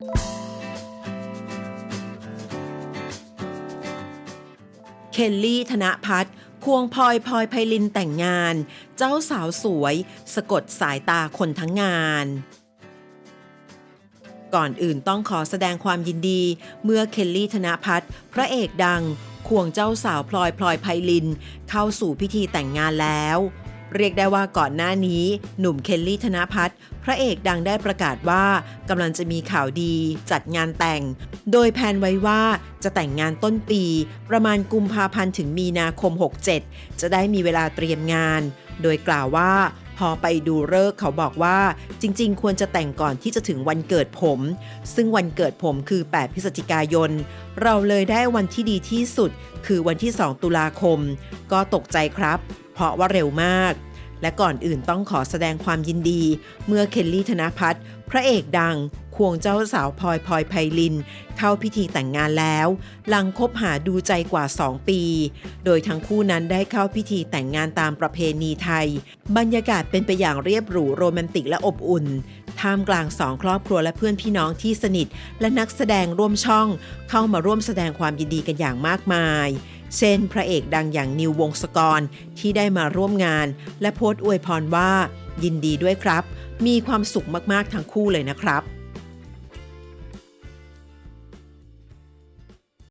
เคลลี่ธนพัฒน์ควงพลอยพลอยไพลินแต่งงาน เจ้าสาวสวย สะกดสายตาคนทั้งงาน ก่อนอื่นต้องขอแสดงความยินดี เมื่อเคลลี่ธนพัฒน์พระเอกดัง ควงเจ้าสาวพลอยพลอยไพลิน เข้าสู่พิธีแต่งงานแล้ว เรียกได้ว่าก่อนหน้านี้ หนุ่มเคลลี่ธนพัฒน์พระเอกดังได้ประกาศว่ากำลังจะมีข่าวดีจัดงานแต่ง โดยแพนไว้ว่าจะแต่งงานต้นปี ประมาณกุมภาพันธ์ถึงมีนาคม 67 จะได้มีเวลาเตรียมงาน โดยกล่าวว่าพอไปดูเลิกเขาบอกว่าจริง ๆ ควรจะแต่งก่อนที่จะถึงวันเกิดผม ซึ่งวันเกิดผมคือ 8 พฤศจิกายน เราเลยได้วันที่ดีที่สุด คือวันที่ 2 ตุลาคม ก็ตกใจครับ ราะว่าเร็วมาก และก่อนอื่นต้องขอแสดงความยินดี เมื่อเคลลี่ธนพัฒน์พระเอกดัง ควงเจ้าสาวพลอยพลอยไพลิน เข้าพิธีแต่งงานแล้ว หลังคบหาดูใจกว่า 2 ปี โดยทั้งคู่นั้นได้เข้าพิธีแต่งงานตามประเพณีไทย บรรยากาศเป็นไปอย่างเรียบหรูโรแมนติกและอบอุ่นท่ามกลางสองครอบครัวและเพื่อนพี่น้องที่สนิท และนักแสดงร่วมช่อง เข้ามาร่วมแสดงความยินดีกันอย่างมากมาย เช่นพระเอกดังอย่างนิววงศกรที่ได้มาร่วมงาน และโพสต์อวยพรว่า ยินดีด้วยครับ มีความสุขมากๆทั้งคู่เลยนะครับ